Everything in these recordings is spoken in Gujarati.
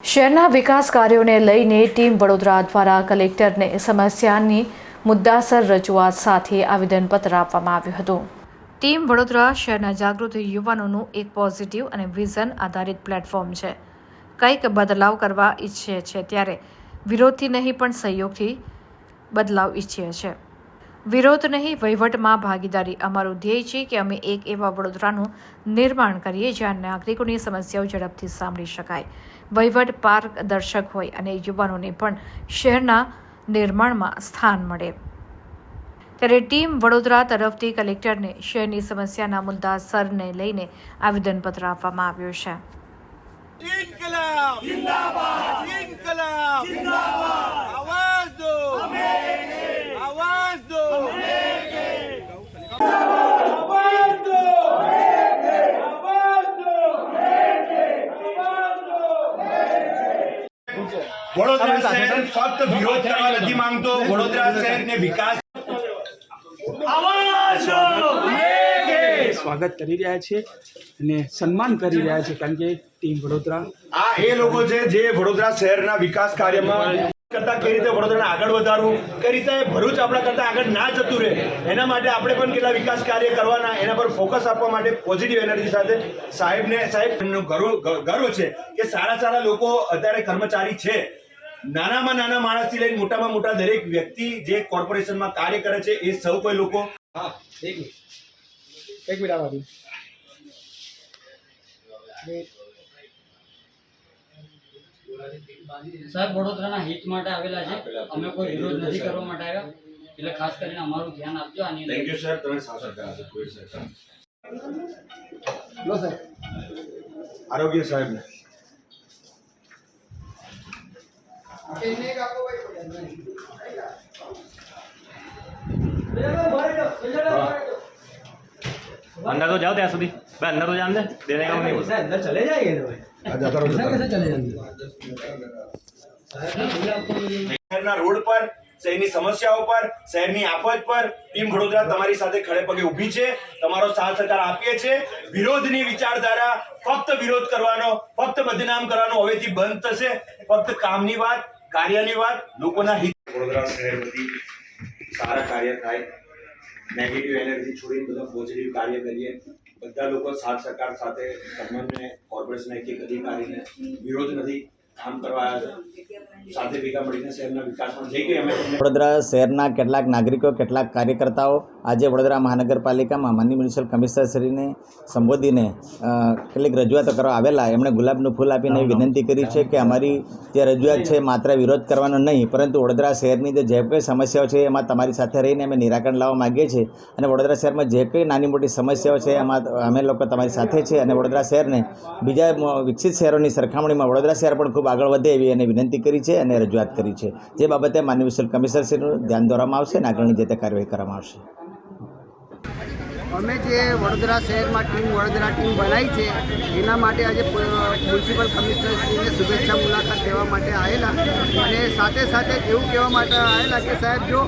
શહેરના વિકાસ કાર્યોને લઈને ટીમ વડોદરા દ્વારા કલેક્ટરને સમસ્યાની મુદ્દાસર રજૂઆત સાથે આવેદનપત્ર આપવામાં આવ્યું હતું. ટીમ વડોદરા શહેરના જાગૃત યુવાનોનું એક પોઝિટિવ અને વિઝન આધારિત પ્લેટફોર્મ છે. કંઈક બદલાવ કરવા ઈચ્છે છે ત્યારે વિરોધથી નહીં પણ સહયોગથી બદલાવ ઈચ્છીએ છે. વિરોધ નહીં, વહીવટમાં ભાગીદારી અમારું ધ્યેય છે કે અમે એક એવા વડોદરાનું નિર્માણ કરીએ જ્યાં નાગરિકોની સમસ્યાઓ ઝડપથી સાંભળી શકાય. વહીવટ પારદર્શક હોય અને યુવાનોને પણ શહેરના નિર્માણમાં સ્થાન મળે. ત્યારે ટીમ વડોદરા તરફથી કલેક્ટરને શહેરની સમસ્યાના મુદ્દા સરને લઈને આવેદનપત્ર આપવામાં આવ્યું છે. ઇન્કલાબ! ઇન્કલાબ! વડોદરા શહેર ફક્ત વિરોધ કરવા નથી માંગતો. વડોદરા શહેરને વિકાસ સ્વાગત કરી રહ્યા છે અને સન્માન કરી રહ્યા છે કારણ કે ટીમ વડોદરા. આ એ લોકો છે જે વડોદરા શહેરના વિકાસ કાર્યમાં કરતા કઈ રીતે વડોદરાને આગળ વધારવું કઈ રીતે ભરૂચ આપણા કરતા આગળ ના જતું રહે એના માટે આપણે પણ કેટલા વિકાસ કાર્ય કરવાના એના પર ફોકસ આપવા માટે પોઝિટિવ એનર્જી સાથે સાહેબને સાહેબ એમનો ગર્વ ગર્વ છે કે સારા સારા લોકો અત્યારે કર્મચારી છે. નાનામાં નાના માણસથી લઈને મોટામાં મોટા દરેક વ્યક્તિ જે કોર્પોરેશનમાં કાર્ય કરે છે એ સૌ કોઈ લોકો હા એક મિનિટ. એક મિનિટ આવા દો. સાહેબ વડોદરાના હિત માટે આવેલા છે. અમે કોઈ વિરોધ નથી કરવા માટે આવ્યા. એટલે ખાસ કરીને અમારું ધ્યાન આપજો. આની અંદર. થેન્ક યુ સર તમે સાચા કરાવો કોઈ સર આરોગ્ય સાહેબને. अंदर तो जाओ ત્યાં સુધી ભાઈ अंदर तो जान दे देने का नहीं बोलता શહેરના રોડ પર શહેરની સમસ્યાઓ પર શહેરની આફત પર ટીમ વડોદરા તમારી સાથે ખડે પગે ઊભી છે તમારો સાથ સહકાર આપીએ છે વિરોધની વિચારધારા ફક્ત વિરોધ કરવાનો ફક્ત બદનામ કરવાનો હવેથી બંધ થશે ફક્ત કામની વાત કાર્યની વાત લોકોના હિત વડોદરા શહેર બધી સારા કાર્ય થાય. નેગેટિવ એનર્જી છોડીને બધા પોઝિટિવ કાર્ય કરીએ. બધા લોકો સાથ સરકાર સાથે તમને કોર્પોરેશન કે અધિકારીને વિરોધ નથી. કામ કરવા આવ્યા છે વડોદરા શહેરના કેટલાક નાગરિકો, કેટલાક કાર્યકર્તાઓ આજે વડોદરા મહાનગરપાલિકામાં માનની મ્યુનિસિપલ કમિશનરશ્રીને સંબોધીને કેટલીક રજૂઆતો કરવા આવેલા. એમણે ગુલાબનું ફૂલ આપીને વિનંતી કરી છે કે અમારી જે રજૂઆત છે માત્ર વિરોધ કરવાનો નહીં, પરંતુ વડોદરા શહેરની જે જે કંઈ સમસ્યાઓ છે એમાં તમારી સાથે રહીને અમે નિરાકરણ લાવવા માગીએ છીએ. અને વડોદરા શહેરમાં જે કંઈ નાની મોટી સમસ્યાઓ છે એમાં અમે લોકો તમારી સાથે છે અને વડોદરા શહેરને બીજા વિકસિત શહેરોની સરખામણીમાં વડોદરા શહેર પણ ખૂબ આગળ વધે એવી એને વિનંતી કરી છે. અને રજૂઆત કરી છે. જે બાબતે માનનીય મ્યુનિસિપલ કમિશનરશ્રીનું ધ્યાન દોરવામાં આવશે અને આગળની જે તે કાર્યવાહી કરવામાં આવશે. અમે જે વડોદરા શહેરમાં ટીમ, વડોદરા ટીમ બનાવી છે, એના માટે આજે મ્યુનિસિપલ કમિશનરશ્રીને શુભેચ્છા મુલાકાત લેવા માટે આવેલા. અને સાથે સાથે એવું કહેવા માટે આવેલા કે સાહેબ, જો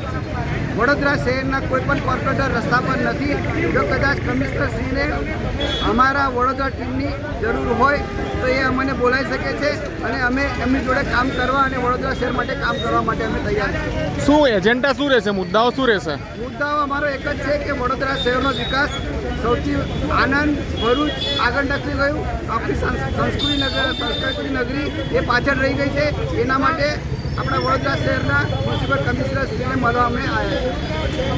વડોદરા શહેરના કોઈ પણ કોર્પોરેટર રસ્તા પર નથી જો કદાચ કમિશનરશ્રીને અમારા વડોદરા ટીમની જરૂર હોય તો એ અમને બોલાવી શકે છે અને અમે એમની જોડે કામ કરવા અને વડોદરા શહેર માટે કામ કરવા માટે અમે તૈયાર છીએ. શું એજન્ડા શું રહેશે? મુદ્દાઓ શું રહેશે? મુદ્દાઓ અમારો એક જ છે કે વડોદરા શહેરનો વિકાસ સૌથી આનંદ ભરૂચ આગળ નથી ગયું આપણી સંસ- સંસ્કૃતિ નગર સંસ્કૃતિ નગરી એ પાછળ રહી ગઈ છે. એના માટે આપણા વડોદરા શહેરના મ્યુનિસિપલ કમિશનરશ્રીને મળવા અમે આવ્યા